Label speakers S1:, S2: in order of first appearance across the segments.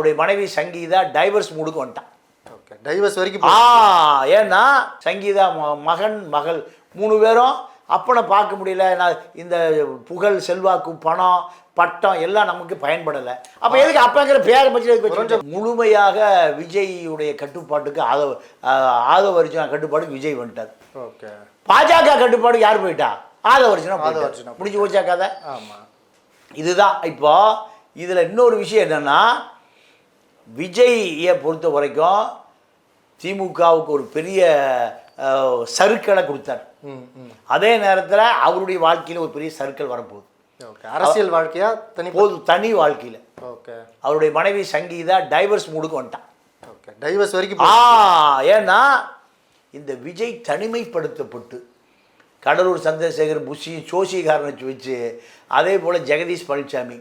S1: அவருடைய மனைவி சங்கீதா டைவர்ஸ் மூடுக்கு வந்துட்டான்.
S2: ஓகே டைவர்ஸ் வரைக்கும்
S1: ஆ ஏன்னா சங்கீதா மகன் மகள் மூணு பேரும் அப்பனை பார்க்க முடியல. இந்த புகழ் செல்வாக்கு பணம் பட்டம் எல்லாம் நமக்கு பயன்படலை. அப்போ எதுக்கு அப்பங்கிற பேரை வச்சுக்கிட்டு? முழுமையாக விஜய்யுடைய கட்டுப்பாட்டுக்கு ஆதவ ஆதவ அர்ஜுனா கட்டுப்பாட்டுக்கு விஜய் வந்துட்டார்.
S2: ஓகே
S1: பாஜக கட்டுப்பாடு யார் போயிட்டா? ஆதவ அர்ஜுனா முடிஞ்சு போச்சா கதை?
S2: ஆமா.
S1: இதுதான். இப்போ இதில் இன்னொரு விஷயம் என்னன்னா விஜய்யை பொறுத்த வரைக்கும் திமுகவுக்கு ஒரு பெரிய அஹ், சறுக்களை கொடுத்தார். அதே நேரத்தில் அவருடைய வாழ்க்கையில் ஒரு பெரிய சறுக்கல் வரப்போகுது.
S2: அரசியல் வாழ்க்கையா? தனி
S1: போது தனி வாழ்க்கையில்.
S2: ஓகே.
S1: அவருடைய மனைவி சங்கீதா டைவர்ஸ் மூடுக்கு வந்துட்டான்.
S2: ஓகே. டைவர்ஸ் வரைக்கும்
S1: ஆ ஏன்னா இந்த விஜய் தனிமைப்படுத்தப்பட்டு கடலூர் சந்திரசேகர் புஷி சோசிகாரனை வச்சு அதே போல் ஜெகதீஷ் பழனிசாமி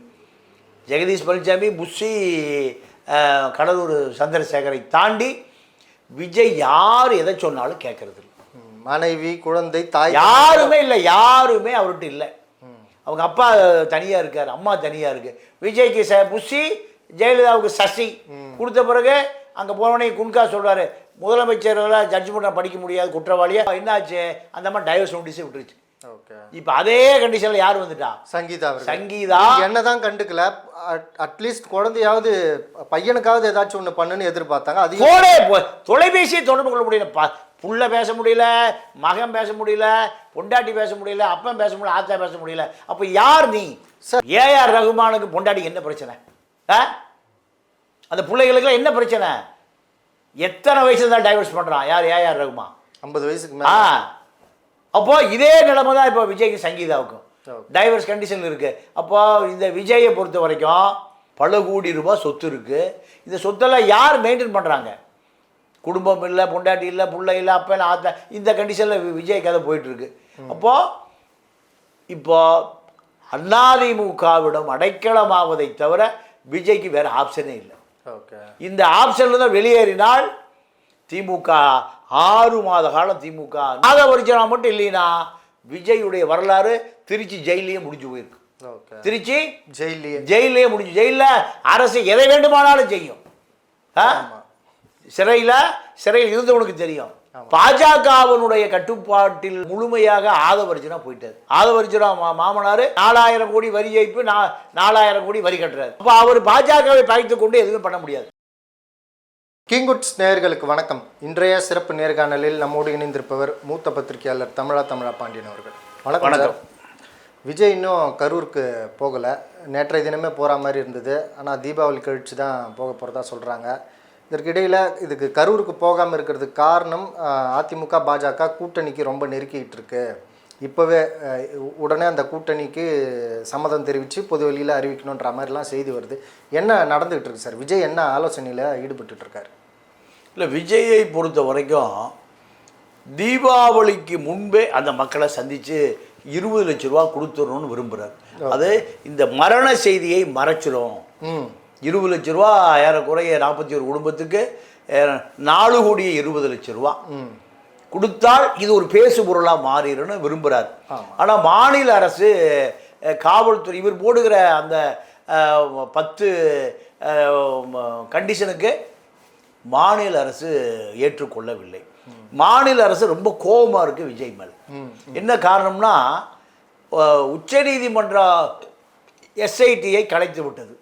S1: ஜெகதீஷ் பழனிசாமி புஷி கடலூர் சந்திரசேகரை தாண்டி விஜய் யார் எதை சொன்னாலும் கேட்கறது
S2: மனைவி குழந்தை தாய்.
S1: யாருமே இல்லை யாருமே அவர்கிட்ட இல்லை. அவங்க அப்பா தனியாக இருக்கார் அம்மா தனியாக இருக்கு. விஜய்க்கு ச புஷி ஜெயலலிதாவுக்கு சசி. கொடுத்த பிறகு அங்கே போனவனே குன்கா சொல்றாரு முதலமைச்சரெல்லாம் ஜட்ஜ்மெண்ட்டை படிக்க முடியாது குற்றவாளியா. என்னாச்சு? அந்த மாதிரி டைவர்ஸ் நோட்டீஸே விட்டுருச்சு. இப்போ அதே கண்டிஷனில் யார் வந்துட்டா?
S2: சங்கீதா.
S1: சங்கீதா?
S2: என்னதான் கண்டுக்கல அட்லீஸ்ட் குழந்தையாவது பையனுக்காவது ஏதாச்சும் ஒன்று பண்ணுன்னு எதிர்பார்த்தாங்க. அது
S1: போனே தொலைபேசியை தொடர்பு கொள்ள முடியல. புள்ள பேச முடியல மகன் பேச முடியல பொண்டாட்டி பேச முடியல அப்பன் பேச முடியல ஆத்தா பேச முடியல. அப்போ யார் நீ?
S2: சார்.
S1: ஏஆர் ரகுமானுக்கு பொண்டாட்டிக்கு என்ன பிரச்சனை? ஆ? அந்த பிள்ளைகளுக்குலாம் என்ன பிரச்சனை? எத்தனை வயசுல தான் டைவர்ஸ் பண்ணுறான் யார் ஏஆர் ரகுமான்
S2: ஐம்பது வயசுக்கு
S1: ஆ.
S2: மேல
S1: அப்போ இதே நிலைமை தான் இப்போ விஜய்க்கு சங்கீதாவுக்கும். டைவர்ஸ் கண்டிஷன் இருக்கு. அப்போ இந்த விஜயை பொறுத்த வரைக்கும் பல கோடி ரூபாய் சொத்து இருக்கு. இந்த சொத்தெல்லாம் யார் மெயின்டைன் பண்ணுறாங்க குடும்பம் இல்லை பொண்டாட்டி இல்லை புள்ள இல்லை அப்பா ஆத்தா இந்த கண்டிஷனில் விஜய் கதை போயிட்டு இருக்கு அப்போ இப்போ அதிமுகவிடம் அடைக்கலமாவதை தவிர விஜய்க்கு வேற ஆப்ஷனே இல்லை.
S2: ஓகே
S1: இந்த ஆப்ஷன்ல தான் வெளியேறினால் திமுக ஆறு மாத காலம் திமுக மாத வரிச்சனா மட்டும் இல்லைனா விஜயுடைய வரலாறு திருச்சி ஜெயிலையே முடிஞ்சு போயிருக்கு. திருச்சி
S2: ஜெயிலியே
S1: ஜெயிலே முடிஞ்சு ஜெயிலில் அரசு எதை வேண்டுமானாலும் செய்யும்? சிறையில் சிறையில் இருந்தவனுக்கு தெரியும். பாஜகவனுடைய கட்டுப்பாட்டில் முழுமையாக ஆதவர்ஜுனா போயிட்டார். ஆதவர்ஜுனா மாமனார் நாலாயிரம் கோடி வரி ஏய்ப்பு நாலாயிரம் கோடி வரி கட்டுறாரு. அப்போ அவர் பாஜகவை பகைத்து கொண்டு எதுவுமே பண்ண முடியாது.
S2: கிங்குட்ஸ் நேயர்களுக்கு வணக்கம். இன்றைய சிறப்பு நேர்காணலில் நம்மோடு இணைந்திருப்பவர் மூத்த பத்திரிகையாளர் தமிழா தமிழா பாண்டியன் அவர்கள். வணக்கம்
S1: வணக்கம்.
S2: விஜய் இன்னும் கரூருக்கு போகலை. நேற்றைய தினமே போகிற மாதிரி இருந்தது. ஆனால் தீபாவளி கழிச்சு தான் போக போகிறதா சொல்கிறாங்க இதற்கிடையில் இதுக்கு கரூருக்கு போகாமல் இருக்கிறதுக்கு காரணம் அதிமுக பாஜக கூட்டணிக்கு ரொம்ப நெருக்கிட்டு இருக்கு. இப்போவே உடனே அந்த கூட்டணிக்கு சம்மதம் தெரிவித்து பொது வெளியில் அறிவிக்கணுன்ற மாதிரிலாம் செய்தி வருது. என்ன நடந்துகிட்டு இருக்கு சார்? விஜய் என்ன ஆலோசனையில் ஈடுபட்டுட்டு இருக்காரு?
S1: இல்லை விஜயை பொறுத்த வரைக்கும் தீபாவளிக்கு முன்பே அந்த மக்களை சந்தித்து இருபது லட்ச ரூபா கொடுத்துடணும்னு விரும்புகிறார் அது இந்த மரண செய்தியை மறைச்சிரும்.
S2: ம்.
S1: இருபது லட்ச ரூபா ஏறக்குறைய நாற்பத்தி ஒரு குடும்பத்துக்கு நாலு கோடியே இருபது லட்ச ரூபா. கொடுத்தால் இது ஒரு பேசு பொருளாக மாறிடும்னு விரும்புகிறார். ஆனால் மாநில அரசு காவல்துறை இவர் போடுகிற அந்த பத்து கண்டிஷனுக்கு மாநில அரசு ஏற்றுக்கொள்ளவில்லை. மாநில அரசு ரொம்ப கோபமாக இருக்கு விஜய் மேல். என்ன காரணம்னா அஹ், உச்சநீதிமன்றம் எஸ்ஐடியை கலைத்து விட்டது.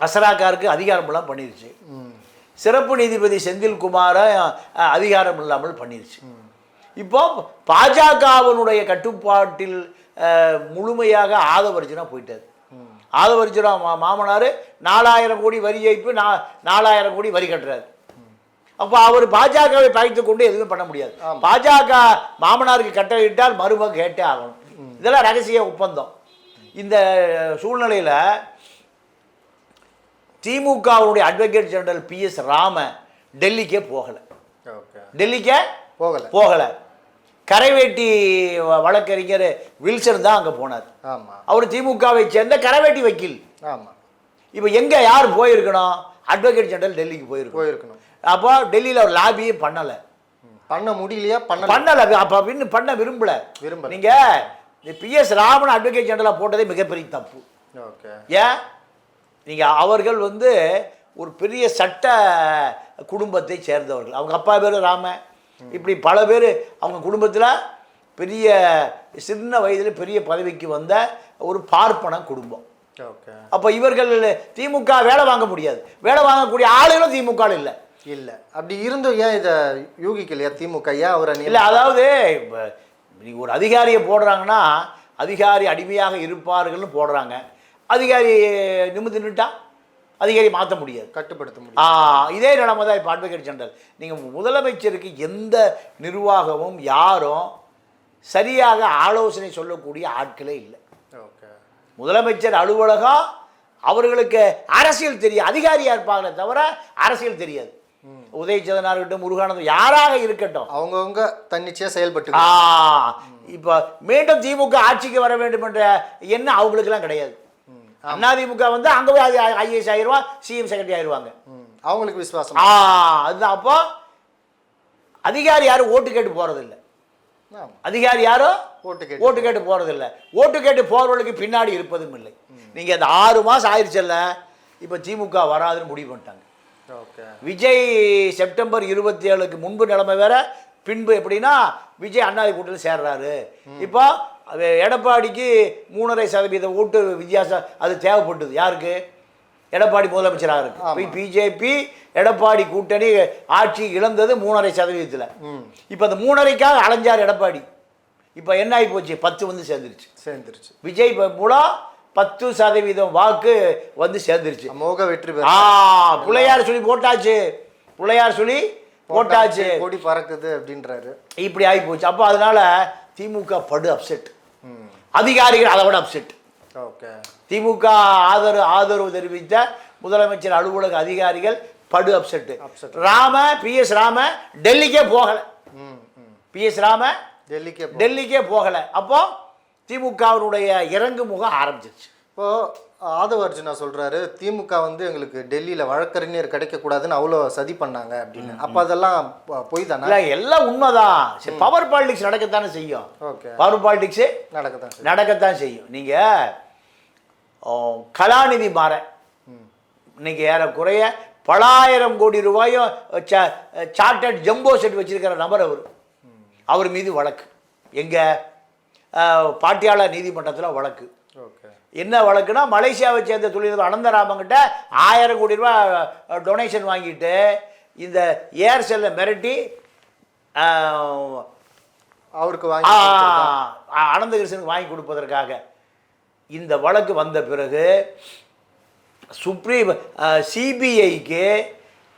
S1: அசராக்காருக்கு அதிகாரமெல்லாம் பண்ணிருச்சு. சிறப்பு நீதிபதி செந்தில்குமாரை அதிகாரம் இல்லாமல் பண்ணிருச்சு. இப்போ பாஜகவினுடைய கட்டுப்பாட்டில் முழுமையாக ஆதவர்ஜுனா போயிட்டாரு. ஆதவர்ஜுனா மா மாமனார் நாலாயிரம் கோடி வரி ஏய்ப்பு நா நாலாயிரம் கோடி வரி கட்டுறாரு. அப்போ அவர் பாஜகவை பகைத்து கொண்டு எதுவுமே பண்ண முடியாது. பாஜக மாமனாருக்கு கட்டளையிட்டால் மருமக கேட்டே ஆகணும். இதெல்லாம் ரகசிய ஒப்பந்தம். இந்த சூழ்நிலையில் திமுகவுடைய advocate general P S Rama டெல்லிக்கே போகலை. டெல்லிக்கே
S2: போகலை.
S1: போகலை. கரைவேட்டி வழக்கறிஞர் வில்சன் தான் அங்கே போனார்.
S2: ஆமாம்
S1: அவர் திமுகவை சேர்ந்த கரைவேட்டி வக்கீல்.
S2: ஆமாம்
S1: இப்போ எங்கே யார் போயிருக்கணும்? அட்வொகேட் ஜெனரல் டெல்லிக்கு போயிருக்கணும்.
S2: போயிருக்கணும்.
S1: அப்போ டெல்லியில் ஒரு லாபியே பண்ணலை.
S2: பண்ண முடியலையா? பண்ணல.
S1: பண்ணலை. அப்போ இன்னும் பண்ண விரும்பல.
S2: விரும்பல.
S1: நீங்கள் பி எஸ் ராமன் அட்வொகேட் ஜெனரலாக போட்டதே மிகப்பெரிய தப்பு.
S2: ஓகே.
S1: ஏன்? நீங்கள் அவர்கள் வந்து ஒரு பெரிய சட்ட குடும்பத்தை சேர்ந்தவர்கள். அவங்க அப்பா பேர் ராம இப்படி பல பேர் அவங்க குடும்பத்தில் பெரிய சின்ன வயதில் பெரிய பதவிக்கு வந்த ஒரு பார்ப்பன குடும்பம்.
S2: ஓகே.
S1: அப்போ இவர்கள் திமுக வேலை வாங்க முடியாது. வேலை வாங்கக்கூடிய ஆளுகளும் திமுக இல்லை.
S2: இல்லை. அப்படி இருந்தும் ஏன் இதை யூகிக்கலையா திமுக? ஏன் அவரை
S1: இல்லை அதாவது நீங்கள் ஒரு அதிகாரியை போடுறாங்கன்னா அதிகாரி அடிமையாக இருப்பார்கள்னு போடுறாங்க. அதிகாரி நிமிர்ந்து நின்ட்டா அதிகாரி மாற்ற முடியாது.
S2: கட்டுப்படுத்த முடியும்
S1: ஆ, இதே நிலைமை தான் இப்போ அட்வொகேட் ஜெனரல் நீங்கள் முதலமைச்சருக்கு எந்த நிர்வாகமும் யாரும் சரியாக ஆலோசனை சொல்லக்கூடிய ஆட்களே இல்லை.
S2: ஓகே.
S1: முதலமைச்சர் அலுவலகம் அவர்களுக்கு அரசியல் தெரியும் அதிகாரியாக இருப்பாங்களே தவிர அரசியல் தெரியாது. உதயச்சந்திரனாக இருக்கட்டும் முருகானந்தம் யாராக இருக்கட்டும்.
S2: அவங்கவுங்க தன்னிச்சையாக செயல்பட்டு
S1: இப்போ மீண்டும் திமுக ஆட்சிக்கு வர வேண்டும் என்ற எண்ணம் அவங்களுக்கெல்லாம் கிடையாது. அதிமுக வந்து அங்கே போய் ஐஏஎஸ் ஆயிடுவான் சிஎம் செக்ரட்டரி ஆயிடுவாங்க
S2: ம், அவங்களுக்கு விசுவாசம்.
S1: ஆ அதுதான். அப்போ அதிகாரி யாரும் ஓட்டு கேட்டு போகிறதில்ல
S2: ஆமா.
S1: அதிகாரி யாரும்
S2: ஓட்டு கேட்டு
S1: ஓட்டு கேட்டு போகிறதில்ல ஓட்டு கேட்டு போகிறவர்களுக்கு பின்னாடி இருப்பதும் இல்லை. நீங்கள் அந்த ஆறு மாதம் ஆயிடுச்சல்ல இப்போ திமுக வராதுன்னு முடிவு பண்ணிட்டாங்க. விஜய் செப்டம்பர் இருபத்தி ஏழுக்கு முன்பு நிலைமை வேற பின்பு எப்படின்னா விஜய் அண்ணாதி கூட்டத்தில் சேர்றாரு இப்போ அது எடப்பாடிக்கு மூணரை சதவீத ஓட்டு வித்தியாசம் அது தேவைப்பட்டது. யாருக்கு? எடப்பாடி முதலமைச்சராக இருக்கு. பிஜேபி எடப்பாடி கூட்டணி ஆட்சி இழந்தது மூணரை சதவீதத்தில். இப்போ அந்த மூணரைக்காக அலைஞ்சார் எடப்பாடி. இப்போ என்ன ஆகி போச்சு? பத்து வந்து சேர்ந்துருச்சு.
S2: சேர்ந்துருச்சு.
S1: விஜய் மூலம் பத்து சதவீதம் வாக்கு வந்து சேர்ந்துருச்சு.
S2: அமோக வெற்றி
S1: ஆ பிள்ளையார் சொல்லி போட்டாச்சு. பிள்ளையார் சொல்லி போட்டாச்சு.
S2: கொடி பறக்குது அப்படின்றாரு.
S1: இப்படி ஆகி போச்சு. அப்போ அதனால திமுக படு அப்செட் அதிகாரிகள் அதை விட அப்செட்
S2: ஓகே
S1: திமுக ஆதரவு ஆதரவு தெரிவித்த முதலமைச்சர் அலுவலக அதிகாரிகள் படு upset
S2: Upset.
S1: Rama P S Rama டெல்லிக்கே போகல.
S2: ம் ம்.
S1: பி எஸ் ராம
S2: டெல்லிக்கே
S1: டெல்லிக்கே போகல. அப்போ திமுகவினுடைய இறங்கு முகம் ஆரம்பிச்சிருச்சு.
S2: இப்போ ஆதவ அர்ஜுனா சொல்றாரு திமுக வந்து எங்களுக்கு டெல்லியில வழக்கறிஞர் கிடைக்கக்கூடாதுன்னு அவ்வளோ சதி பண்ணாங்க அப்படின்னு. அப்போ அதெல்லாம் பொய் தானே?
S1: இல்ல எல்லாம் உண்மைதான். சரி பவர் பாலிடிக்ஸ் நடக்கத்தானே செய்யும்.
S2: ஓகே.
S1: பவர் பாலிடிக்ஸ்
S2: நடக்கத்தான்
S1: நடக்கத்தான் செய்யும். நீங்க ஆ, கலாநிதி மாற. இன்னைக்கு ஏறக்குறைய பலாயிரம் கோடி ரூபாயும் சார்ட்டர்ட் ஜம்போ செட் வச்சிருக்கிற நபர் அவர். அவர் மீது வழக்கு. எங்க ஆ, பாட்டியாளர் நீதிமன்றத்தில் வழக்கு. என்ன வழக்குனா மலேசியாவை சேர்ந்த தொழிலதிபர் அனந்தராமங்கிட்ட ஆயிரம் கோடி ரூபாய் டொனேஷன் வாங்கிட்டு இந்த ஏர்செல்லை மிரட்டி
S2: அவருக்கு வாங்கி
S1: அனந்தகிருஷ்ணனுக்கு வாங்கி கொடுப்பதற்காக. இந்த வழக்கு வந்த பிறகு சுப்ரீம் சிபிஐக்கு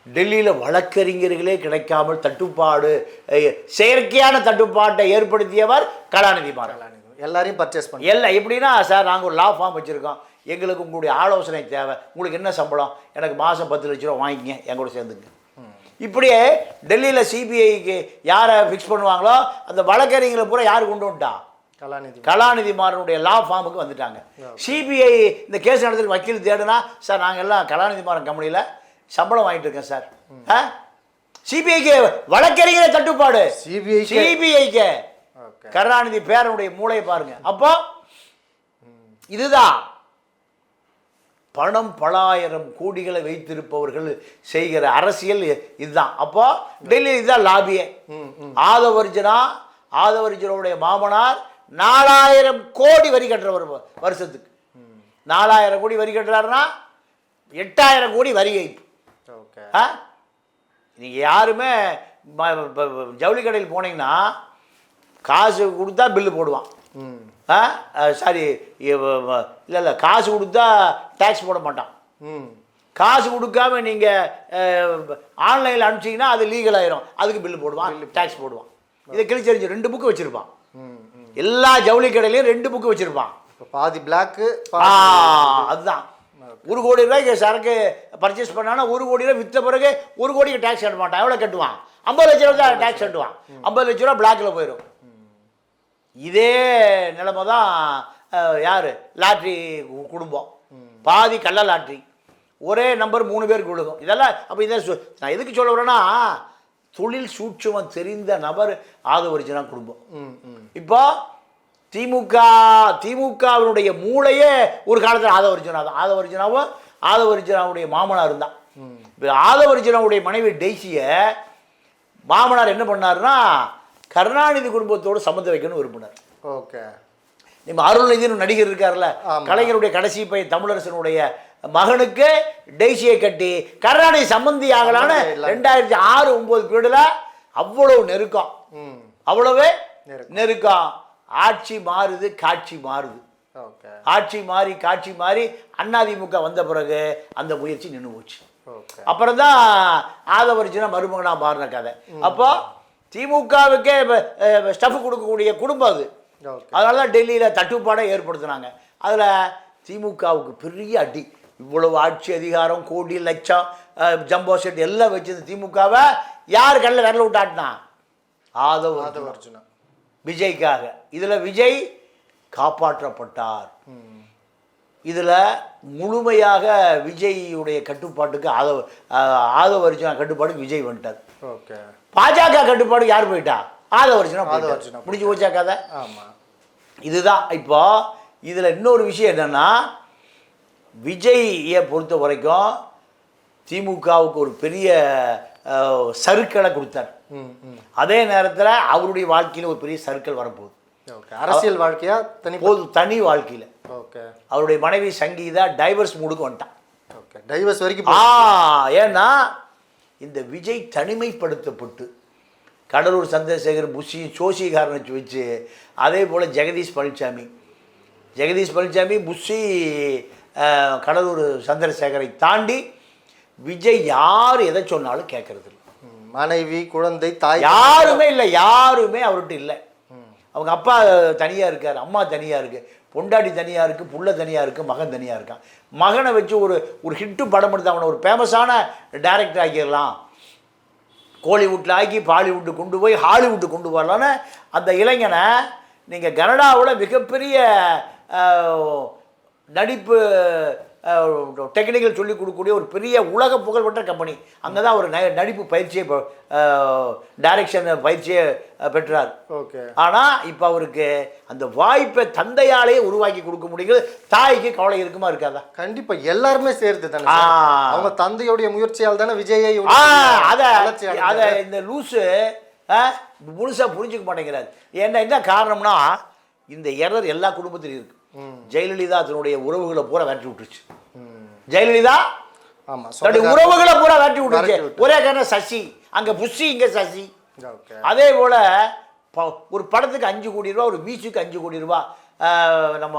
S1: டெல்லியில் வழக்கறிஞர்களே கிடைக்காமல் தட்டுப்பாடு செயற்கையான தட்டுப்பாட்டை ஏற்படுத்தியவர் கலாநிதி மாறன்.
S2: எல்லாரையும் பர்ச்சேஸ் பண்ணி.
S1: எல்லாம் எப்படின்னா சார் நாங்கள் ஒரு லா ஃபார்ம் வச்சுருக்கோம். எங்களுக்கு உங்களுடைய ஆலோசனை தேவை. உங்களுக்கு என்ன சம்பளம்? எனக்கு மாதம் பத்து லட்ச ரூபா வாங்கிக்கங்க என் கூட சேர்ந்துங்க இப்படியே டெல்லியில் சிபிஐக்கு யாரை ஃபிக்ஸ் பண்ணுவாங்களோ அந்த வழக்கறிஞர்களை பூரா யார் கொண்டு வந்துட்டா?
S2: கலாநிதி.
S1: கலாநிதி மாறனுடைய லா ஃபார்முக்கு வந்துட்டாங்க. சிபிஐ இந்த கேஸ் நடத்துக்கு வக்கீல் தேடுனா சார் நாங்கள் எல்லாம் கலாநிதி மாறன் கம்பெனியில் சம்பளம் வாங்கிட்டு இருக்கேன் சார் ஆ? சிபிஐக்கு வழக்கறிஞரை தட்டுப்பாடு.
S2: சிபிஐ
S1: சிபிஐக்கு கருணாநிதி. பேரனுடைய மூளையை பாருங்க. அப்போ இதுதான். பணம் பலாயிரம் கோடிகளை வைத்திருப்பவர்கள் செய்கிற அரசியல் இதுதான். அப்போ டெல்லி இதுதான் லாபியே. ஆதவர்ஜனா ஆதவர்ஜனுடைய மாமனார் நாலாயிரம் கோடி வரி கட்டுறவர் வருஷத்துக்கு. நாலாயிரம் கோடி வரி கட்டுறாருன்னா எட்டாயிரம் கோடி வரி ஆ? நீங்கள் யாருமே ஜவுளி கடையில் போனீங்கன்னா காசு கொடுத்தா பில்லு போடுவான். ஆ? சாரி இல்லை இல்லை காசு கொடுத்தா டேக்ஸ் போட மாட்டான்.
S2: ம்.
S1: காசு கொடுக்காம நீங்கள் ஆன்லைனில் அனுப்பிச்சிங்கன்னா அது லீகல் ஆயிரும். அதுக்கு பில்லு போடுவான் டேக்ஸ் போடுவான். இதை கிழிச்சறிஞ்சு ரெண்டு புக்கு வச்சுருப்பான். எல்லா ஜவுளி கடையிலையும் ரெண்டு புக்கு வச்சுருப்பான்.
S2: பாதி பிளாக்கு
S1: அதுதான். ஒரு கோடி ரூபாய்க்கு சரக்கு பர்ச்சேஸ் பண்ணானா ஒரு கோடி ரூபாய் விற்ற பிறகு ஒரு கோடிக்கு டேக்ஸ் கட்ட மாட்டான். எவ்வளோ கட்டுவான்? ஐம்பது லட்ச ரூபா டேக்ஸ் கட்டுவான். ஐம்பது லட்ச ரூபா பிளாக்ல போயிடும் இதே நிலைமை தான் யாரு? லாட்ரி குடும்பம். பாதி கள்ள லாட்ரி. ஒரே நம்பர் மூணு பேருக்கு விழுகும். இதெல்லாம் அப்போ இதை நான் எதுக்கு சொல்ல வரேன்னா தொழில் சூட்சுமம் தெரிந்த நபர் ஆதவரிஜனா குடும்பம். இப்போ திமுக திமுகவினுடைய மூளையே ஒரு காலத்தில் ஆதவர்ஜனா தான் ஆதவர்ஜனாவும் ஆதவர்ஜனாவுடைய மாமனார் இருந்தான். இப்போ ஆதவர்ஜுனாவுடைய மனைவி டெய்ஸியை மாமனார் என்ன பண்ணாருன்னா கருணாநிதி குடும்பத்தோடு சம்மந்தம் வைக்கணும்னு விரும்பினார்.
S2: ஓகே.
S1: நம்ம அருள்நிதினு நடிகர் இருக்கார்ல. கலைஞருடைய கடைசி பையன் தமிழரசனுடைய மகனுக்கு டெய்ஸியை கட்டி கருணாநிதி சம்பந்தி ஆகலான்னு. ரெண்டாயிரத்தி ஆறு ஒன்பது பீரியடில் அவ்வளவு நெருக்கம். அவ்வளவு
S2: நெருக்கம்.
S1: ஆட்சி மாறுது காட்சி மாறுது. ஆட்சி மாறி காட்சி மாறி அதிமுக வந்த பிறகு அந்த முயற்சி நின்று போச்சு. அப்புறம் தான் ஆதவர்ஜுனா மருமகனா மாறின கதை. அப்போ திமுகவுக்கே ஸ்டஃப் கொடுக்கக்கூடிய குடும்பம் அது. அதனால தான் டெல்லியில் தட்டுப்பாடை ஏற்படுத்தினாங்க. அதில் திமுகவுக்கு பெரிய அடி. இவ்வளவு ஆட்சி அதிகாரம் கோடி லட்சம் ஜம்போ செட் எல்லாம் வச்சிருந்த திமுகவை யார் கண்ணில் விரல விட்டாட்டினா ஆதவ
S2: ஆதவ அர்ஜுனா.
S1: விஜய்க்காக. இதில் விஜய் காப்பாற்றப்பட்டார். இதில் முழுமையாக விஜய்யுடைய கட்டுப்பாட்டுக்கு ஆதவ ஆதவ அர்ஜுனா கட்டுப்பாட்டுக்கு விஜய் வந்துட்டார்.
S2: ஓகே.
S1: பாஜக கட்டுப்பாடு யார் போயிட்டா? ஆதவ அர்ஜுனா
S2: ஆதவ
S1: போயிட்டார்.
S2: அர்ஜுனா
S1: முடிஞ்சு போச்சா கதை
S2: ஆமாம்
S1: இதுதான். இப்போ இதில் இன்னொரு விஷயம் என்னன்னா விஜய்யை பொறுத்த வரைக்கும் திமுகவுக்கு ஒரு பெரிய அஹ், சறுக்களை கொடுத்தார். அதே நேரத்தில் அவருடைய வாழ்க்கையில் ஒரு பெரிய சறுக்கல் வரப்போகுது.
S2: அரசியல் வாழ்க்கையா? தனி
S1: போது தனி வாழ்க்கையில்.
S2: ஓகே.
S1: அவருடைய மனைவி சங்கீதா டைவர்ஸ் மூடுக்கு வந்துட்டான்
S2: ஓகே. டைவர்ஸ் வரைக்கும்
S1: ஆ ஏன்னா இந்த விஜய் தனிமைப்படுத்தப்பட்டு கடலூர் சந்திரசேகர் புஷி சோசிகாரனை வச்சு அதே போல் ஜெகதீஷ் பழனிசாமி ஜெகதீஷ் பழனிசாமி புஷி கடலூர் சந்திரசேகரை தாண்டி விஜய் யார் எதை சொன்னாலும் கேட்கறது இல்லை
S2: மனைவி குழந்தை தாய்.
S1: யாருமே இல்லை யாருமே அவர்கிட்ட இல்லை. அவங்க அப்பா தனியாக இருக்கார் அம்மா தனியாக இருக்கு. பொண்டாட்டி தனியாக இருக்குது புள்ள தனியாக இருக்குது மகன் தனியாக இருக்கான். மகனை வச்சு ஒரு ஒரு ஹிட்டு படம் எடுத்து அவனை ஒரு ஃபேமஸான டேரக்டர் ஆக்கிடலாம். கோலிவுட்டில் ஆக்கி பாலிவுட்டு கொண்டு போய் ஹாலிவுட்டு கொண்டு வரலான்னு அந்த இளைஞனை நீங்கள் கனடாவில் மிகப்பெரிய நடிப்பு டெக்னிக்கல் சொல்லிக் கொடுக்கக்கூடிய ஒரு பெரிய உலக புகழ்பெற்ற கம்பெனி அங்கே தான் ஒரு நடிப்பு பயிற்சியை டைரக்ஷன் பயிற்சியை பெற்றார்.
S2: ஓகே.
S1: ஆனால் இப்போ அவருக்கு அந்த வாய்ப்பை தந்தையாலே உருவாக்கி கொடுக்க முடியுது. தாய்க்கு கவலை இருக்குமா இருக்காதா?
S2: கண்டிப்பா எல்லாருமே சேர்த்து தானே? அவங்க தந்தையுடைய முயற்சியால் தானே விஜயை
S1: அதை அதை. இந்த லூஸு முழுசாக புரிஞ்சுக்க மாட்டேங்கிறாரு. என்ன என்ன காரணம்னா இந்த எரர் எல்லா குடும்பத்திலும் இருக்கு.
S2: ம்.
S1: ஜெயலலிதா தன்னுடைய உறவுகளை பூரா வெட்டி விட்டுருச்சு. ஜெயலலிதா?
S2: ஆமா
S1: தன்னுடைய
S2: சொந்தக்கார-
S1: உறவுகளை பூரா வெட்டி விட்டுருச்சு. ஒரே காரணம் சசி. அங்க புஷி இங்க சசி. அதே போல ஒரு படத்துக்கு அஞ்சு கோடி ரூபா ஒரு மியூசிக் அஞ்சு கோடி ரூபா. நம்ம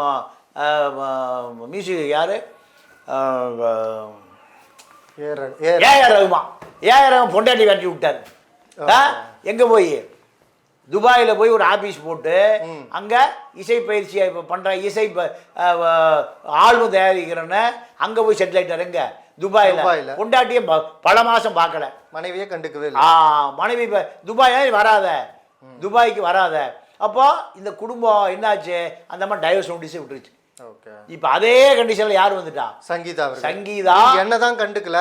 S1: மியூசிக் யாரு? ஏஆர் ரகுமா ஏஆர் ரகுமான் பொண்டாட்டி வெட்டி விட்டார்? எங்க போய்? துபாயில் போய் ஒரு ஆபீஸ் போட்டு அங்க இசை பயிற்சியை இப்போ பண்ற இசை ஆல்பம் தயாரிக்கிறேன்னு அங்க போய் செட்டில் ஆயிட்டார். எங்க? துபாயில்.
S2: துபாயில.
S1: ப- பல மாசம் பார்க்கல.
S2: மனைவியே கண்டுக்கவே
S1: ஆ மனைவி இப்போ துபாய் வராத. துபாய்க்கு வராத. அப்போ இந்த குடும்பம் என்னாச்சு? அந்த மாதிரி டைவர்ஸ் நோட்டீஸே விட்டுருச்சு. இப்போ அதே கண்டிஷனில் யார் வந்துட்டா?
S2: சங்கீதா
S1: சங்கீதா?
S2: என்னதான் கண்டுக்கல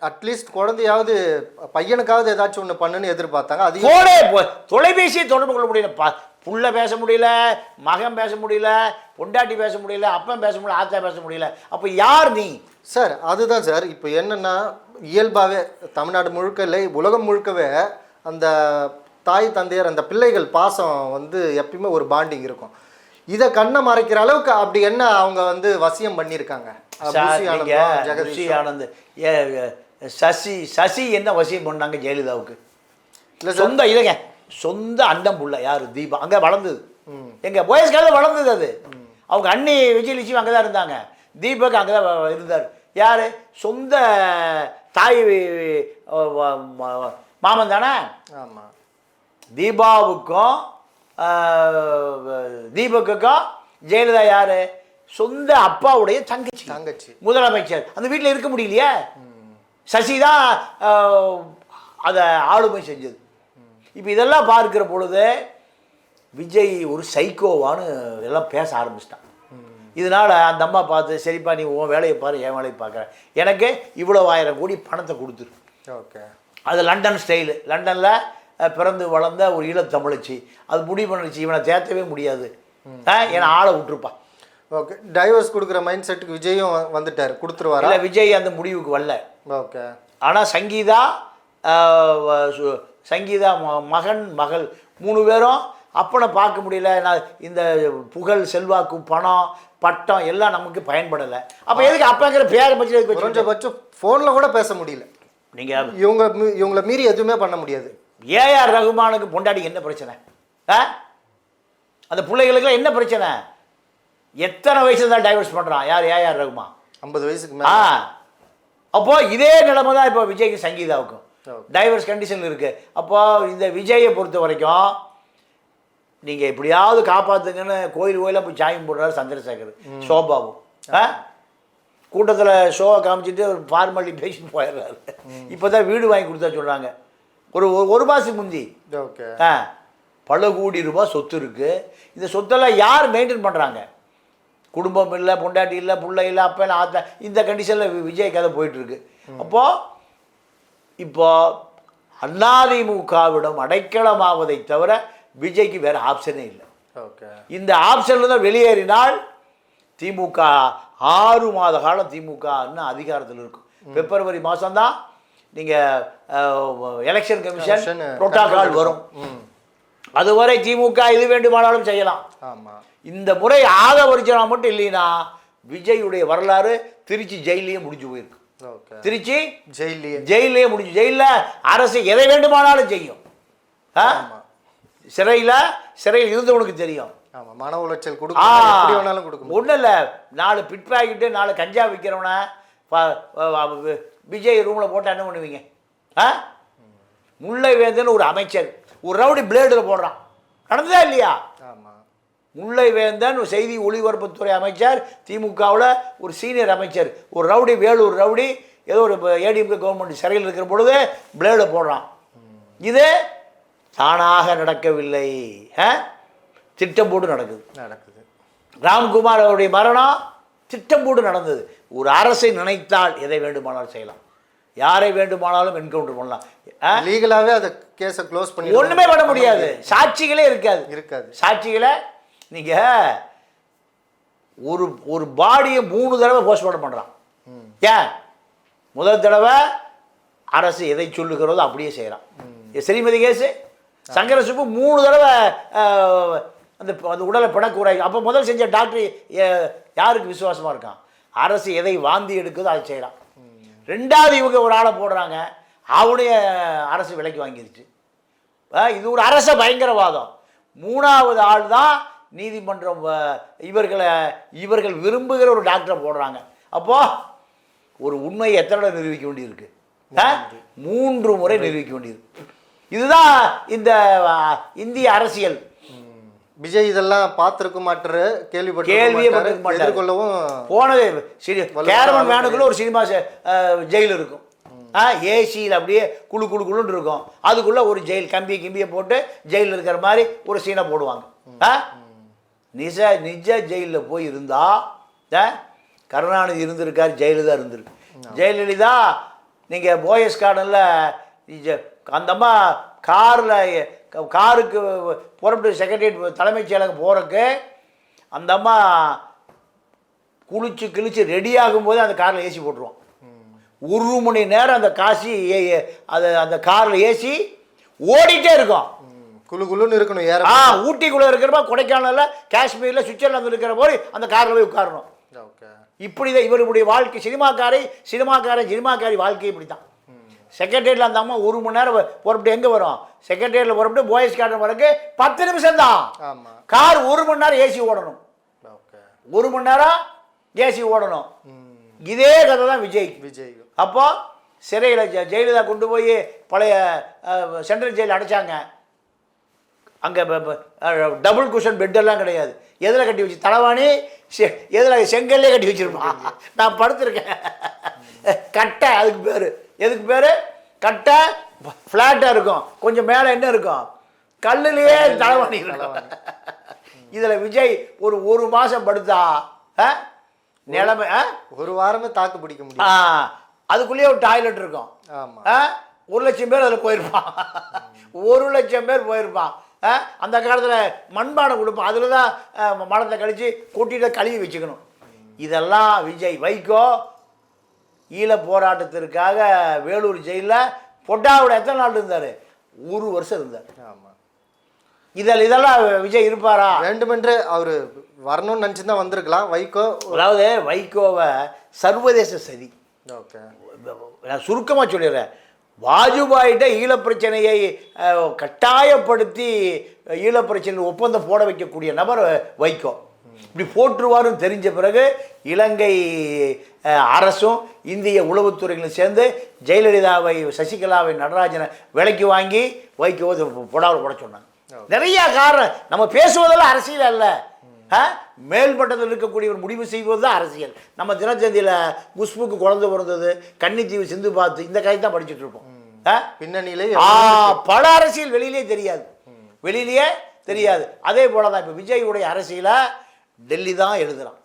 S2: அட்லீஸ்ட் குழந்தையாவது பையனுக்காவது ஏதாச்சும் ஒண்ணு பண்ணுன்னு எதிர்பார்த்தாங்க.
S1: போனே போ- தொலைபேசியை தொடர்பு கொள்ள முடியல. புள்ள பேச முடியல மகன் பேச முடியல பொண்டாட்டி பேச முடியல அப்பன் பேச முடியல ஆத்தா பேச முடியல. அப்போ யார் நீ?
S2: சார் அதுதான் சார் இப்போ என்னன்னா இயல்பாகவே தமிழ்நாடு முழுக்க இல்லை உலகம் முழுக்கவே அந்த தாய் தந்தையர் அந்த பிள்ளைகள் பாசம் வந்து எப்பயுமே ஒரு பாண்டிங் இருக்கும். இதை கண்ணை மறைக்கிற அளவுக்கு அப்படி என்ன அவங்க வந்து வசியம் பண்ணியிருக்காங்க. புஷி
S1: ஆனந்த் சசி சசி என்ன வசியம் பண்ணாங்க ஜெயலலிதாவுக்கு?
S2: இல்ல
S1: சொந்த இல்லைங்க சொந்த அண்டம் புள்ள யாரு? தீபா. அங்க வளர்ந்தது.
S2: ம்.
S1: எங்க போயஸ் காலத்தில் வளர்ந்தது அது. அவங்க அண்ணி விஜயலட்சுமி அங்கே தான் இருந்தாங்க. தீபக் அங்கே தான் இருந்தார். யாரு? சொந்த தாய் மாமன் தானே?
S2: ஆமா.
S1: தீபாவுக்கும் ஆஹ், தீபக்குக்கும் ஜெயலலிதா யாரு? சொந்த அப்பாவுடைய தங்கச்சி.
S2: தங்கச்சி.
S1: முதலமைச்சர். அந்த வீட்டில் இருக்க முடியலையே? சசி தான் ஆஹ், அதை ஆளுமை செஞ்சது. இப்போ இதெல்லாம் பார்க்கிற பொழுது விஜய் ஒரு சைக்கோவான்னு எல்லாம் பேச ஆரம்பிச்சிட்டான். இதனால் அந்த அம்மா பார்த்து சரிப்பா நீ உன் வேலையை பாரு என் வேலையை பார்க்குறேன். எனக்கு இவ்வளோ ஆயிரம் கோடி பணத்தை கொடுத்துரு.
S2: ஓகே.
S1: அது லண்டன் ஸ்டைலு. லண்டனில் பிறந்து வளர்ந்த ஒரு ஈழத்தமிழச்சி அது முடிவு பண்ணிடுச்சு. இவனை தேர்த்தவே முடியாது. ஏன்னா ஆளை விட்டுருப்பா.
S2: ஓகே. டைவர்ஸ் கொடுக்குற மைண்ட் செட்டுக்கு விஜயும் வந்துட்டாரு. கொடுத்துருவாரா?
S1: இல்லை விஜய் அந்த முடிவுக்கு வரல.
S2: ஓகே.
S1: ஆனால் சங்கீதா சங்கீதா ம- மகன் மகள் மூணு பேரும் அப்பனை பார்க்க முடியல. நான் இந்த புகழ் செல்வாக்கு பணம் பட்டம் எல்லாம் நமக்கு பயன்படலை. அப்போ எதுக்கு அப்பங்கிற பேரை பற்றி
S2: குறைஞ்சபட்சம் ஃபோனில் கூட பேச முடியல.
S1: நீங்கள்
S2: இவங்க மீ- இவங்கள மீறி எதுவுமே பண்ண முடியாது.
S1: ஏஆர் ரகுமானுக்கு பொண்டாடி என்ன பிரச்சனை? ஆ? அந்த பிள்ளைகளுக்குலாம் என்ன பிரச்சனை? எத்தனை வயசு தான் டைவர்ஸ் பண்ணுறான் யார்? ஏஆர் ரகுமான்
S2: ஐம்பது வயசுக்கு
S1: ஆ.
S2: மேலே.
S1: அப்போ இதே நிலைமை தான் இப்போ விஜய்க்கு சங்கீதாவுக்கும். டைவர்ஸ் கண்டிஷன் இருக்கு. அப்போ இந்த விஜயை பொறுத்த வரைக்கும் நீங்கள் எப்படியாவது காப்பாத்துங்கன்னு கோயில் கோயிலாக போய் சாயம் போடுறாரு சந்திரசேகர் சோபாவும். ஆ? கூட்டத்தில் ஷோவை காமிச்சிட்டு ஒரு ஃபார்மாலிட்டி பேசிட்டு போயிடுறாரு. இப்போ தான் வீடு வாங்கி கொடுத்தா சொல்கிறாங்க ஒரு ஒரு- மாதத்துக்கு முந்தி.
S2: ஓகே.
S1: ஆ பல கோடி ரூபாய் சொத்து இருக்குது இந்த சொத்தெல்லாம் யார் மெயின்டைன் பண்ணுறாங்க குடும்பம் இல்லை பொண்டாட்டி இல்லை பிள்ளை இல்லை அப்பா ஆத்தா இந்த கண்டிஷனில் விஜய் கதை போயிட்டுருக்கு. அப்போது இப்போ அதிமுகவிடம் அடைக்கலமாவதை தவிர விஜய்க்கு வேறு ஆப்ஷனே இல்லை.
S2: ஓகே.
S1: இந்த ஆப்ஷனில் தான் வெளியேறினால் திமுக ஆறு மாத காலம் திமுக இன்னும் அதிகாரத்தில் இருக்கும். பிப்ரவரி மாதம்தான் நீங்கள் எலெக்ஷன் கமிஷன் புரோட்டோகால் வரும். அதுவரை திமுக இது வேண்டுமானாலும் செய்யலாம்.
S2: ஆமாம்
S1: இந்த முறை ஆத ஒரிஜினல் மட்டும் இல்லைன்னா விஜயுடைய வரலாறு திருச்சி ஜெயிலையே முடிஞ்சு போயிருக்கு. திருச்சி
S2: ஜெயிலியே
S1: ஜெயிலே முடிஞ்சு ஜெயிலில் அரசு எதை வேண்டுமானாலும் செய்யும். சிறையில் சிறையில் இருந்தவனுக்கு தெரியும்.
S2: ஆமாம் மன உளைச்சல் கொடுக்கும்.
S1: ஒன்றும் இல்லை நாலு பிட் பாக்கெட்டு நாலு கஞ்சா விற்கிறவனை விஜய் ரூமில் போட்டால் என்ன பண்ணுவீங்க? ஆ? முல்லை வேந்தன் ஒரு அமைச்சர். ஒரு ரவுடி பிளேடில் போடுறான். நடந்ததா இல்லையா?
S2: ஆமாம்
S1: முல்லை வேந்தன் ஒரு செய்தி ஒளிபரப்புத்துறை அமைச்சர் திமுகவில் ஒரு சீனியர் அமைச்சர். ஒரு ரவுடி வேலூர் ரவுடி ஏதோ ஒரு ஏடிஎம்கே கவர்மெண்ட் சிறையில் இருக்கிற பொழுது பிளேடை போடுறான். இது தானாக நடக்கவில்லை? திட்டம் போட்டு நடக்குது.
S2: நடக்குது.
S1: ராம்குமார் அவருடைய மரணம் திட்டம் போட்டு நடந்தது. ஒரு அரசை நினைத்தால் எதை வேண்டுமானாலும் செய்யலாம். யாரை வேண்டுமானாலும் என்கவுண்டர் பண்ணலாம்?
S2: லீகலாகவே அதை கேஸை க்ளோஸ் பண்ணி
S1: ஒண்ணுமே பண்ண முடியாது. சாட்சிகளே இருக்காது.
S2: இருக்காது.
S1: சாட்சிகளை நீங்க ஒரு ஒரு பாடியை மூணு தடவை போஸ்ட்மார்ட்டம் பண்றான்.
S2: ம்.
S1: ஏன்? முதல் தடவை அரசு எதை சொல்லுகிறதோ அப்படியே செய்கிறான் ஸ்ரீமதி கேஸு? சங்கரசுப்பு மூணு தடவை அந்த அந்த உடலை பிணக்கூறாய் அப்போ முதல் செஞ்ச டாக்டர் யாருக்கு விசுவாசமாக இருக்கான்? அரசு எதை வாந்தி எடுக்குதோ அதை செய்கிறான் ரெண்டாவது இவங்க ஒரு ஆளை போடுறாங்க. அவனைய அரசு விலைக்கு வாங்கிருச்சு. அஹ், இது ஒரு அரச பயங்கரவாதம். மூணாவது ஆள் தான் நீதிமன்றம் இவர்களை இவர்கள் விரும்புகிற ஒரு டாக்டரை போடுறாங்க. அப்போ ஒரு உண்மையை எத்தனை நிரூபிக்க வேண்டியிருக்கு? மூன்று முறை நிரூபிக்க வேண்டியிருக்கு. இதுதான் இந்த இந்திய அரசியல்.
S2: விஜய் இதெல்லாம் பார்த்துருக்க மாட்டாரு கேள்விப்பட்டு
S1: கேள்வியே பட்டிருக்க.
S2: எதிர்கொள்ளவும்
S1: போனது சரி
S2: ஆளு
S1: வேனுக்குள்ள ஒரு சினிமா ஜெயில் இருக்கும். ஆ ஏசியில் அப்படியே குழு குழு குழுன்னு இருக்கும். அதுக்குள்ளே ஒரு ஜெயில் கம்பி கிம்பியை போட்டு ஜெயிலில் இருக்கிற மாதிரி ஒரு சீனை போடுவாங்க. ஆ? நிஜ நிஜ ஜெயிலில் போய் இருந்தா கருணாநிதி இருந்திருக்கார் ஜெயலலிதா இருந்திருக்கு. ஜெயலலிதா நீங்கள் போயஸ் கார்டனில் அந்த அம்மா காரில் காருக்கு புறப்பட்டு செக்ரட்டரியேட் தலைமைச் செயலகம் போகிறக்கு அந்த அம்மா குளிச்சு கிழிச்சு ரெடி ஆகும்போது அந்த காரில் ஏசி போட்டுருவோம் ஒரு மணி நேரம் அந்த காசி அது அந்த காரில் ஏசி ஓடிட்டே இருக்கும்.
S2: ம். குளு குளுன்னு இருக்கணும் ஏற
S1: ஆ ஊட்டிக்குள்ளே இருக்கிறப்ப கொடைக்கானலில் காஷ்மீரில் சுவிட்சர்லாந்து இருக்கிற போது அந்த காரில் போய் உட்காரணும். இப்படி தான் இவருடைய வாழ்க்கை. சினிமாக்காரை சினிமாக்காரை சினிமாக்காரி வாழ்க்கை இப்படி தான் செக்ரட்டரியேட்டில் அந்த அம்மா ஒரு மணி நேரம் புறப்பட்டு எங்கே வரும்? செக்ரட்டரியேட்டில் புறப்பட்டு போயஸ் கார்டன் வரக்கு பத்து நிமிஷம் தான். கார் ஒரு மணி நேரம் ஏசி ஓடணும். ஒரு மணி நேரம் ஏசி ஓடணும். இதே கதை தான் விஜய்.
S2: விஜய்.
S1: அப்போ சிறையில் ஜெயலலிதா கொண்டு போய் பழைய சென்ட்ரல் ஜெயில் அடைச்சாங்க. அங்கே டபுள் குஷன் பெட்டெல்லாம் கிடையாது. எதில் கட்டி வச்சு தலைவாணி எதில் செங்கல்லே கட்டி வச்சிருப்பான் நான் படுத்திருக்கேன். கட்டை அதுக்கு பேர். எதுக்கு பேர்? கட்டை ஃப்ளாட்டாக இருக்கும். கொஞ்சம் மேலே என்ன இருக்கும்? கல்லுலேயே தலைவாணி இருக்கும். இதில் விஜய் ஒரு ஒரு மாதம் படுத்தா? நிலைமை?
S2: ஒரு வாரமே தாக்கு பிடிக்க முடியும்
S1: அதுக்குள்ளேயே ஒரு டாய்லெட் இருக்கும். ஒரு லட்சம் பேர் அதில் போயிருப்பான். ஒரு லட்சம் பேர் போயிருப்பான்? அந்த காலத்தில் மண்பானை கொடுப்போம் அதில் தான் மலத்தை கழித்து கொட்டிட்டு கழுவி வச்சுக்கணும். இதெல்லாம் விஜய் வைகோ ஈழ போராட்டத்திற்காக வேலூர் ஜெயிலில் பொட்டாவோட எத்தனை நாள் இருந்தார்? ஒரு வருஷம் இருந்தார்.
S2: ஆமாம்
S1: இதில் இதெல்லாம் விஜய் இருப்பாரா?
S2: வேண்டுமென்றே அவர் வரணும்னு நினச்சி தான் வந்திருக்கலாம். வைகோ
S1: அதாவது வைகோவை சர்வதேச சதி.
S2: ஓகே.
S1: நான் சுருக்கமாக சொல்லிடுறேன். வாஜ்பாயிட்ட ஈழப் பிரச்சனையை கட்டாயப்படுத்தி ஈழப் பிரச்சனை ஒப்பந்தம் போட வைக்கக்கூடிய நபர் வைகோ. இப்படி போட்டுருவாருன்னு தெரிஞ்ச பிறகு இலங்கை அரசும் இந்திய உளவுத்துறைகளும் சேர்ந்து ஜெயலலிதாவை சசிகலாவை நடராஜனை விலைக்கு வாங்கி வைகோவை புடாவில் போட சொன்னாங்க. நிறைய காரணம் நம்ம பேசுவதெல்லாம் அரசியல் அல்ல? மேல்மட்டத்தில் இருக்கக்கூடியவர் முடிவு செய்வது தான் அரசியல். நம்ம தினத்தந்தியில் குஷ்புக்கு குழந்தை பிறந்தது கன்னித்தீவு சிந்து பார்த்து இந்த கதை தான் படிச்சுட்டு இருப்போம்?
S2: பின்னணியிலே
S1: பல அரசியல் வெளியிலே தெரியாது. வெளியிலேயே தெரியாது. அதே போல தான் இப்போ விஜயுடைய அரசியலை டெல்லி தான் எழுதுறான்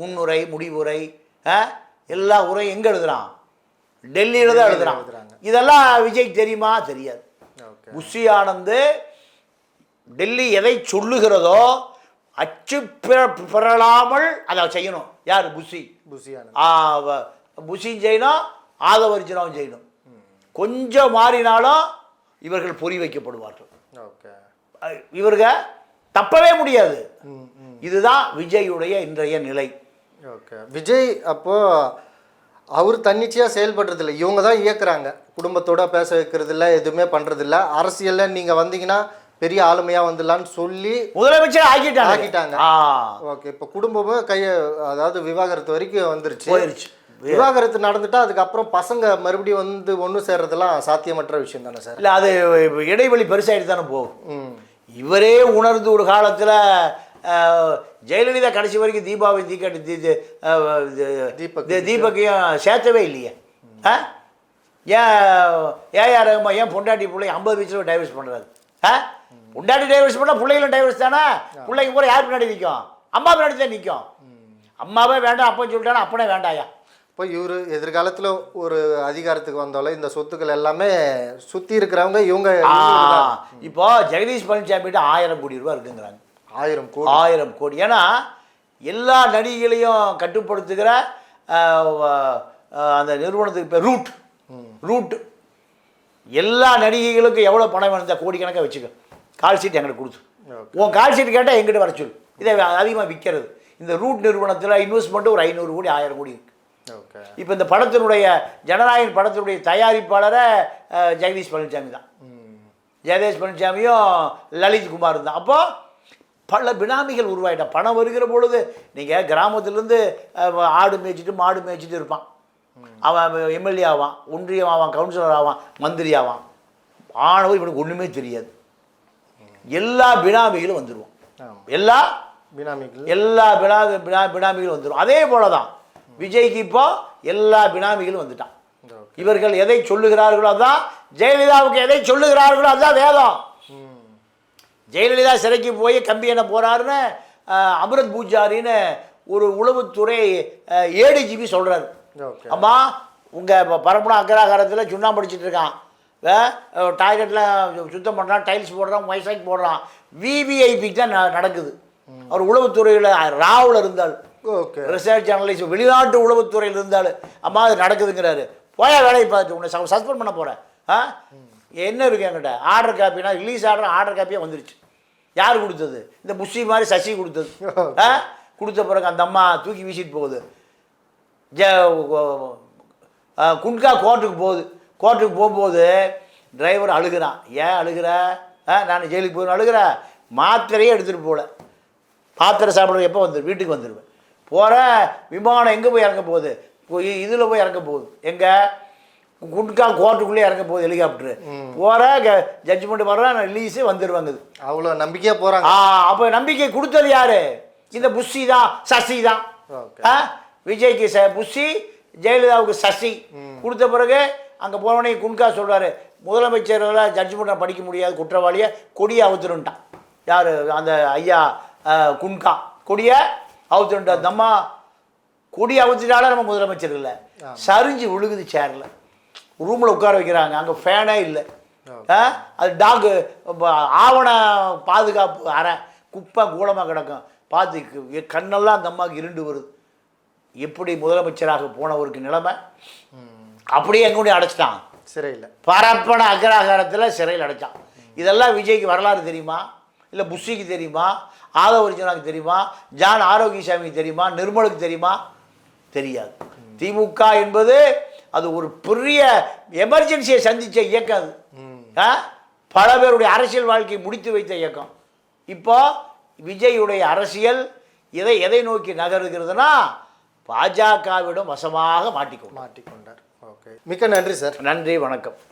S1: முன்னுரை முடிவுரை? எல்லா உரையும் எங்கே எழுதுறான்? டெல்லியில் தான்
S2: எழுதுறாங்க.
S1: இதெல்லாம் விஜய் தெரியுமா? தெரியாது. புஷி ஆனந்து டெல்லி எதை சொல்லுகிறதோ அச்சு பிற- பிறழாமல் அதை செய்யணும். யார்? புஷி. வ- புஷியும் செய்யணும் ஆதவர்ஜனாவும் செய்யணும். கொஞ்சம் மாறினாலும் இவர்கள் பொறி வைக்கப்படுவார்கள். இவருங்க தப்பவே முடியாது. இதுதான் விஜயுடைய இன்றைய நிலை.
S2: ஓகே. விஜய் அப்போ அவர் தன்னிச்சையாக செயல்படுறது இல்லை இவங்க தான் இயக்குறாங்க. குடும்பத்தோட பேச வைக்கிறது இல்லை எதுவுமே பண்றது இல்ல அரசியல்ல நீங்க வந்தீங்கன்னா பெரிய ஆளுமையா வந்துடலான்னு சொல்லி
S1: முதலமைச்சர் ஆக்கிட்டாங்க.
S2: ஆக்கிட்டாங்க. ஓகே. இப்போ குடும்பமும் கைய அதாவது விவாகரத்து வரைக்கும் வந்துருச்சு.
S1: போயிருச்சு.
S2: விவாகரத்து நடந்துட்டா அதுக்கப்புறம் பசங்க மறுபடியும் வந்து ஒன்று சேர்றதெல்லாம் சாத்தியமற்ற விஷயம் தானே சார்?
S1: இல்லை அது இடைவெளி பெருசாகிட்டு தானே போகும். இவரே உணர்ந்து ஒரு காலத்தில் ஜெயலலிதா கடைசி வரைக்கும் தீபாவளி தீக்காட்டி தீ
S2: தீபக்
S1: தீபக்கையும் சேர்த்தவே இல்லையே? ஆ? ஏன் ஏஆர் ரகுமா ஏன் பொண்டாட்டி பிள்ளை ஐம்பது வயசுல டைவர்ஸ் பண்ணுறாரு ஆ? பொண்டாட்டி டைவர்ஸ் பண்ணால் பிள்ளைகளும் டைவர்ஸ் தானே? பிள்ளைங்க பூரா யார் பின்னாடி நிற்கும் அம்மா பின்னாடி தான் நிற்கும் அம்மாவே வேண்டாம் அப்பன்னு சொல்லிட்டானா அப்பனே வேண்டாயா?
S2: இப்போ இவர் எதிர்காலத்தில் ஒரு அதிகாரத்துக்கு வந்தாலும் இந்த சொத்துக்கள் எல்லாமே சுற்றி இருக்கிறவங்க இவங்க.
S1: இப்போ ஜெகதீஷ் பழனிசாமிகிட்ட ஆயிரம் கோடி ரூபாய் இருக்குங்கிறாங்க.
S2: ஆயிரம் கோடி.
S1: ஆயிரம் கோடி. ஏன்னா எல்லா நடிகைகளையும் கட்டுப்படுத்துகிற அந்த நிறுவனத்துக்கு பேர் ரூட். ரூட் எல்லா நடிகைகளுக்கும் எவ்வளோ பணம் வேணும் இந்த கோடிக்கணக்காக வச்சுக்க. கால் ஷீட் எங்கிட்ட கொடுத்து. உன் கால் ஷீட் கேட்டால் எங்கிட்ட வர சொல்லு. இதை அதிகமாக விற்கிறது. இந்த ரூட் நிறுவனத்தில் இன்வெஸ்ட்மெண்ட்டு ஒரு ஐநூறு கோடி ஆயிரம் கோடி இருக்கு.
S2: ஓகே.
S1: இப்போ இந்த படத்தினுடைய ஜனநாயகன் படத்தினுடைய தயாரிப்பாளரை ஜெகதீஷ் பழனிசாமி தான். ஜெகதீஷ் பழனிசாமியும் லலித் குமார் தான். அப்போ பல பினாமிகள் உருவாயிட்டா. பணம் வருகிற பொழுது நீங்கள் கிராமத்துலேருந்து ஆடு மேய்ச்சிட்டு மாடு மேய்ச்சிட்டு இருப்பான். அவன் எம்எல்ஏ ஆவான் ஒன்றியம் ஆவான் கவுன்சிலர் ஆவான் மந்திரி ஆவான். ஆனவர் இவனுக்கு ஒன்றுமே தெரியாது. எல்லா பினாமிகளும் வந்துடுவான்
S2: ஆமாம்
S1: எல்லா
S2: பினாமிகள்.
S1: எல்லா பினா பினா பினாமிகளும் வந்துடும் அதே போல தான் விஜய்க்கு இப்போ எல்லா பினாமிகளும் வந்துட்டான். இவர்கள் எதை சொல்லுகிறார்களோ அதான் ஜெயலலிதாவுக்கு எதை சொல்லுகிறார்களோ அதுதான் வேதம். ஜெயலலிதா சிறைக்கு போய் கம்பி என்ன போறாருன்னு அஹ், அமிர்த் பூஜாரின்னு ஒரு உளவுத்துறை ஏடிஜிபி சொல்றாரு.
S2: ஓகே.
S1: அம்மா உங்கள் பரப்புன அக்கராகாரத்தில் சுண்ணாம்பு அடிச்சிட்டு இருக்கான். டாய்லெட்டில் சுத்தம் பண்ணுறான் டைல்ஸ் போடுறான் வைசாக் போடுறான். விவிஐபிக்கு தான் நடக்குது. அவர் உளவுத்துறையில் ராவில் இருந்தால்
S2: ஓகே.
S1: ரிசர்ச் அனலிஸ்ட் வெளிநாட்டு உளவுத்துறையில் இருந்தாலும் அம்மா அது நடக்குதுங்கிறாரு. போயா வேலையை பார்த்து உன்னை சஸ்பெண்ட் பண்ண போகிறேன் ஆ? என்ன இருக்கு என்கிட்ட? ஆர்டர் காப்பினா ரிலீஸ் ஆர்டர் ஆர்டர் காப்பியாக வந்துருச்சு. யார் கொடுத்தது? இந்த முஸ்லீம் மாதிரி சசி கொடுத்தது. ஆ? கொடுத்த பிறகு அந்த அம்மா தூக்கி வீசிட்டு போகுது. ஜ குன்கா கோர்ட்டுக்கு போகுது. கோர்ட்டுக்கு போகும்போது டிரைவர் அழுகிறான். ஏன் அழுகிற? ஆ நான் ஜெயிலுக்கு போய் அழுகிற? மாத்திரையே எடுத்துகிட்டு போகல. மாத்திரை சாப்பிட எப்போ வந்துரு? வீட்டுக்கு வந்துடுவேன் போகிற விமானம் எங்கே போய் இறங்க போகுது? இதில் போய் இறங்க போகுது. எங்கே? குன்கா கோர்ட்டுக்குள்ளே இறங்க போகுது ஹெலிகாப்டரு. போகிற ஜட்ஜ்மெண்ட் வர்ற ரிலீஸு வந்துடுவாங்க
S2: அவ்வளோ நம்பிக்கையாக போகிறாங்க
S1: ஆ அப்போ நம்பிக்கை கொடுத்தது யாரு? இந்த புஷி தான் சசி தான். ஆ விஜய்க்கு ச புஷி ஜெயலலிதாவுக்கு சசி. கொடுத்த பிறகு அங்கே போனவனே குன்கா சொல்றாரு முதலமைச்சரெல்லாம் ஜட்ஜ்மெண்ட்டை படிக்க முடியாது குற்றவாளியை? கொடியை அவுத்துருன்ட்டான். யார்? அந்த ஐயா குன்கா கொடியை அவுத்துருன்ட்டா அந்த அம்மா கொடியை அவுத்துட்டாலே நம்ம முதலமைச்சர் இல்லை. சரிஞ்சு விழுகுது சேரில் ரூமில் உட்கார வைக்கிறாங்க. அங்கே ஃபேனே இல்லை? அது டாகு ஆவண பாதுகாப்பு அறை குப்பை கூலமாக கிடக்கும். பார்த்து கண்ணெல்லாம் அந்த அம்மாவுக்கு இருண்டு வருது. எப்படி முதலமைச்சராக போனவருக்கு நிலைமை? அப்படியே எங்கூட அடைச்சிட்டான்.
S2: சிறையில்.
S1: பரப்பன அக்ராகாரத்தில் சிறையில் அடைச்சான். இதெல்லாம் விஜய்க்கு வரலாறு தெரியுமா? இல்லை புஷிக்கு தெரியுமா? ஆதவர்ஜுனாக்கு தெரியுமா? ஜான் ஆரோக்கியசாமிக்கு தெரியுமா? நிர்மலுக்கு தெரியுமா? தெரியாது. திமுக என்பது அது ஒரு பெரிய எமர்ஜென்சியை சந்திச்ச இயக்கம் அது? பல பேருடைய அரசியல் வாழ்க்கையை முடித்து வைத்த இயக்கம். இப்போ விஜயுடைய அரசியல் எதை எதை நோக்கி நகருகிறதுனா பாஜகவிடம் வசமாக மாட்டிக்கொள்ளும்
S2: மாட்டிக்கொண்டார். ஓகே. மிக்க நன்றி சார்.
S1: நன்றி வணக்கம்.